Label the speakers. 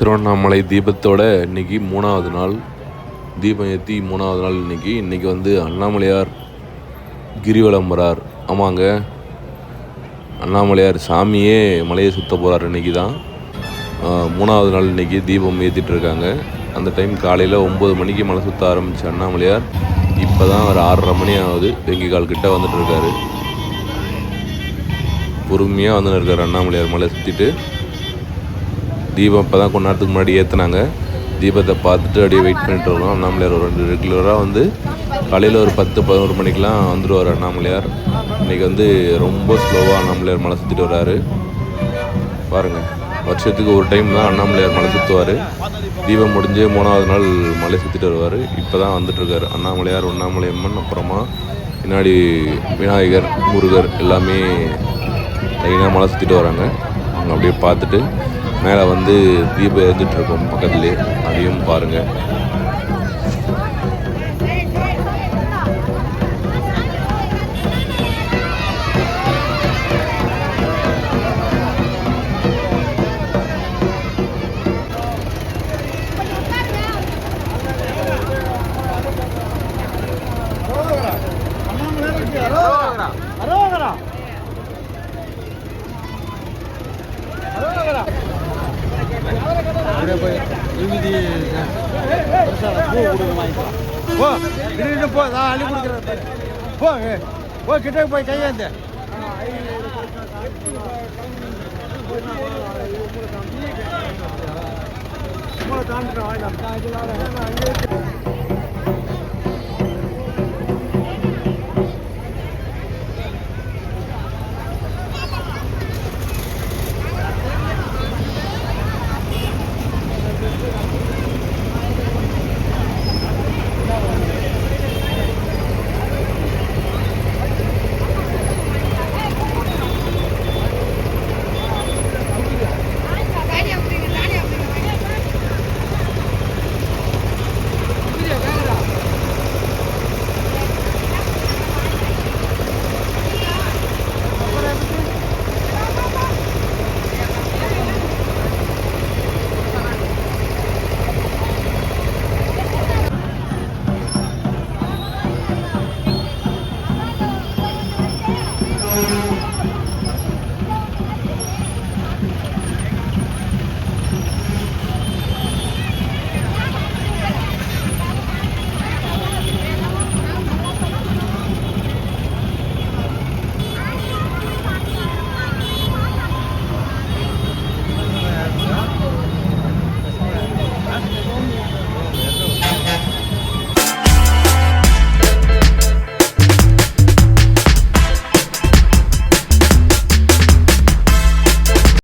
Speaker 1: திருவண்ணாமலை தீபத்தோட இன்னைக்கு மூணாவது நாள். தீபம் ஏற்றி மூணாவது நாள் இன்றைக்கி இன்னைக்கு வந்து அண்ணாமலையார் கிரிவலம் வரார் ஆமாங்க. அண்ணாமலையார் சாமியே மலையை சுற்ற போகிறார் இன்னைக்கு தான் மூணாவது நாள் இன்னைக்கு தீபம் ஏற்றிட்டு இருக்காங்க. அந்த டைம் காலையில் ஒம்பது மணிக்கு மலை சுற்ற ஆரம்பித்த அண்ணாமலையார் இப்போ தான் ஒரு ஆறரை மணி ஆகுது. வெங்கி கால் கிட்ட பொறுமையாக வந்துன்னு இருக்கார் அண்ணாமலையார் மலை சுற்றிட்டு தீபம் இப்போ தான் கொஞ்ச நேரத்துக்கு முன்னாடி ஏற்றுனாங்க தீபத்தை பார்த்துட்டு அப்படியே வெயிட் பண்ணிட்டு இருக்கோம். அண்ணாமலையார் ஒரு ரெண்டு ரெகுலராக வந்து காலையில் ஒரு பத்து பதினோரு மணிக்கெலாம் வந்துடுவார் அண்ணாமலையார். இன்றைக்கி வந்து ரொம்ப ஸ்லோவாக அண்ணாமலையார் மலை சுற்றிட்டு வர்றாரு. பாருங்கள் வருஷத்துக்கு ஒரு டைம் தான் அண்ணாமலையார் மலை சுற்றுவார் தீபம் முடிஞ்சு மூணாவது நாள் மலை சுற்றிட்டு வருவார். இப்போ தான் வந்துட்டுருக்காரு அண்ணாமலையார் உண்ணாமலை அம்மன் அப்புறமா பின்னாடி விநாயகர் முருகர் எல்லாமே லைனாக மலை சுற்றிட்டு வராங்க. அவங்க அப்படியே பார்த்துட்டு மேலே வந்து தீபம் எரிஞ்சிட்டு இருக்கோம் பக்கத்துலேயே. அதையும் பாருங்கள்
Speaker 2: அப்படியே போய் விபூதி பிரசாதம் பூ கொடுக்க வாங்கிக்கலாம் போ கிட்ட போ நான் அள்ளி கொடுக்குறேன். போ ஏ, போ கிட்ட போய் கையேந்து.
Speaker 3: தானி